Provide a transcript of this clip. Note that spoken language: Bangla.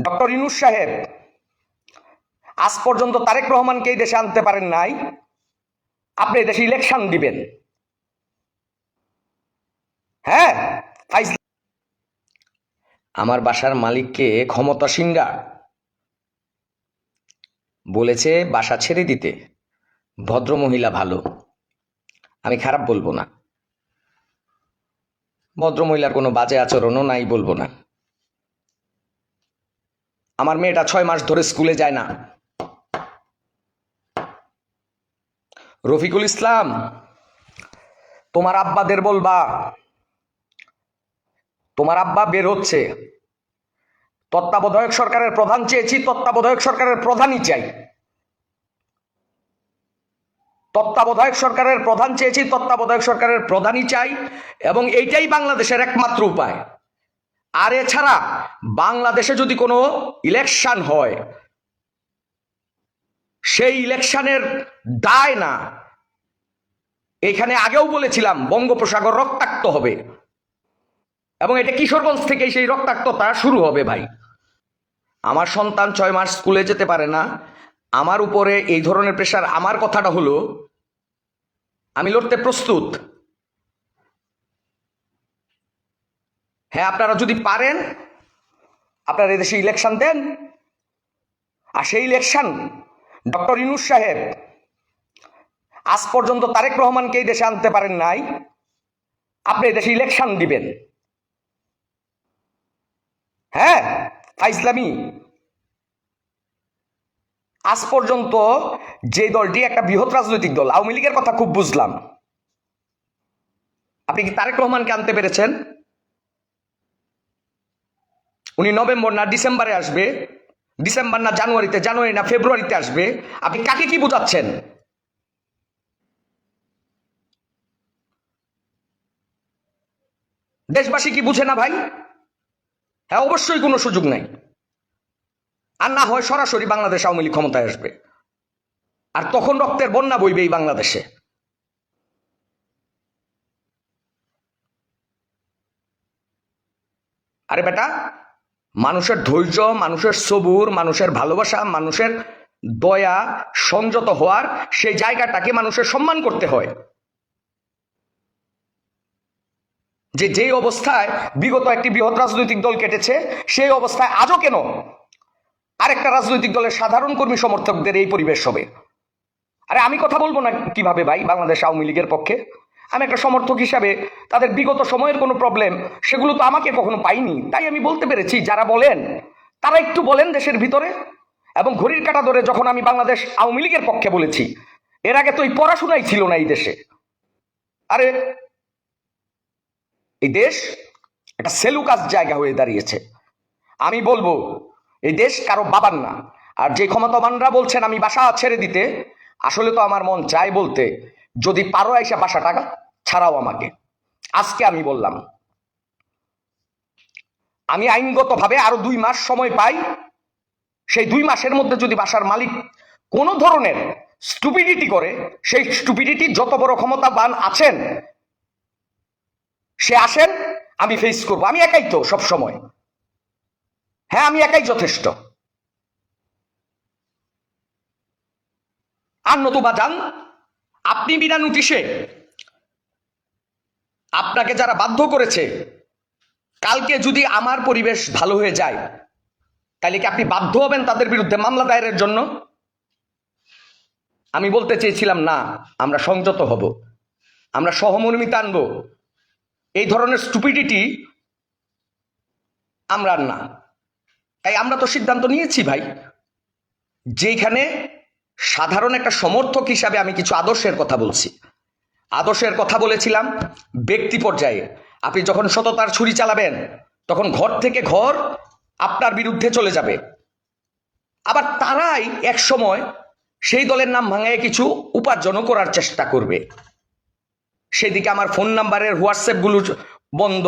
ডক্টর ইনুস সাহেব, আজ পর্যন্ত তারেক রহমানকে এই দেশে আনতে পারেন নাই। আপনি দেশে ইলেকশন দিবেন। হ্যাঁ আমার বাসার মালিককে ক্ষমতা সিঙ্গা বলেছে বাসা ছেড়ে দিতে। ভদ্র মহিলা ভালো। আমি খারাপ বলব না। ভদ্র মহিলার কোনো বাজে আচরণও নাই বলব না। আমার মেয়েটা ছয় মাস ধরে স্কুলে যায় না। রফিকুল ইসলাম, তোমার আব্বাদের বলবা, তোমার আব্বা বের হচ্ছে। তত্ত্বাবধায়ক সরকারের প্রধান চেয়েছি, তত্ত্বাবধায়ক সরকারের প্রধানই চাই। তত্ত্বাবধায়ক সরকারের প্রধান চেয়েছি, তত্ত্বাবধায়ক সরকারের প্রধানই চাই, এবং এইটাই বাংলাদেশের একমাত্র উপায়। আর এছাড়া বাংলাদেশে যদি কোনো ইলেকশন হয়, সেই ইলেকশনের দায় না। এখানে আগেও বলেছিলাম, বঙ্গোপসাগর রক্তাক্ত হবে। এবং এটা কিশোরগঞ্জ থেকে সেই রক্তাক্ততা শুরু হবে ভাই। আমার সন্তান ছয় মাস স্কুলে যেতে পারে না। আমার উপরে এই ধরনের প্রেশার আমার কথাটা হলো, আমি লড়তে প্রস্তুত। হ্যাঁ আপনারা যদি পারেন, আপনারা এদেশে ইলেকশন দেন। আর সেই ইলেকশন ডক্টর ইনুস সাহেব, আজ পর্যন্ত তারেক রহমানকে এই দেশে আনতে পারেন নাই। আপনি এদেশে ইলেকশন দিবেন। হ্যাঁ ফাইজলামি। আজ পর্যন্ত যে দলটি একটা বৃহৎ রাজনৈতিক দল, আওয়ামী লীগের কথা খুব বুঝলাম। আপনি কি তারেক রহমানকে আনতে পেরেছেন? উনি নভেম্বর না ডিসেম্বরে আসবে, ডিসেম্বর না জানুয়ারিতে, জানুয়ারি না ফেব্রুয়ারিতে আসবে, আপনি কাকে কি বোঝাচ্ছেন? দেশবাসী কি বুঝে না ভাই? হ্যাঁ অবশ্যই কোনো সুযোগ নাই। আর না হয় সরাসরি বাংলাদেশ আওয়ামী লীগ ক্ষমতায় আসবে। আর তখন রক্তের বন্যা বইবে এই বাংলাদেশে। আরে বেটা মানুষের ধৈর্য, মানুষের সবুর, মানুষের ভালোবাসা, মানুষের দয়া সংযত হওয়ার সেই জায়গাটাকে মানুষের সম্মান করতে হয়। যে যেই অবস্থায় বিগত একটি বৃহৎ রাজনৈতিক দল কেটেছে, সেই অবস্থায় আজও কেন আরেকটা রাজনৈতিক দলের সাধারণ কর্মী সমর্থকদের এই পরিবেশ হবে? আরে আমি কথা বলব না কীভাবে ভাই বাংলাদেশ আওয়ামী লীগের পক্ষে? আমি একটা সমর্থক হিসাবে তাদের বিগত সময়ের কোনো প্রবলেম সেগুলো তো আমাকে কখনো পাইনি। তাই আমি বলতে পেরেছি, যারা বলেন, তারা একটু বলেন দেশের ভিতরে। এবং ঘড়ির কাটা ধরে যখন আমি বাংলাদেশ আওয়ামী লীগের পক্ষে বলেছি, এর আগে তো এই পড়াশোনাই ছিল না এই দেশে। আরে, এই দেশ একটা সেলুকাস জায়গা হয়ে দাঁড়িয়েছে। আমি বলব, এই দেশ কারও বাবার না। আর যে ক্ষমতাবানরা বলছেন, আমি বাসা ছেড়ে দিতে, আসলে তো আমার মন চায় বলতে, যদি পারো এসে বাসা টাকা ছাড়াও আমাকে। আজকে আমি বললাম, আমি আইনগতভাবে আরও দুই মাস সময় পাই, সেই দুই মাসের মধ্যে যদি বাসার মালিক কোনো ধরনের স্টুপিডিটি করে, সেই স্টুপিডিটি যত বড় ক্ষমতাবান আছেন, সে আসেন, আমি ফেস করব। আমি একাই তো সব সময়। হ্যাঁ আমি একাই যথেষ্ট। আর নতুবা যান, আপনি বিনা নোটিশে আপনাকে যারা বাধ্য করেছে, কালকে যদি আমার পরিবেশ ভালো হয়ে যায়, তাহলে কি আপনি বাধ্য হবেন তাদের বিরুদ্ধে মামলা দায়েরের জন্য? আমি বলতে চেয়েছিলাম, না, আমরা সংযত হব। আমরা সহমর্মিতা আনব। এই ধরনের স্টুপিডিটি আমরা না। তাই আমরা তো সিদ্ধান্ত নিয়েছি, ভাই যেখানে সাধারণ একটা সমর্থক হিসাবে আমি কিছু আদর্শের কথা বলছি। আদর্শের কথা বলেছিলাম, ব্যক্তি পর্যায়ে। আপনি যখন সততার ছুরি চালাবেন, তখন ঘর থেকে ঘর আপনার বিরুদ্ধে চলে যাবে। আবার তারাই এক সময় সেই দলের নাম ভাঙায় কিছু উপার্জনও করার চেষ্টা করবে। সেদিকে আমার ফোন নাম্বারের হোয়াটসঅ্যাপগুলো বন্ধ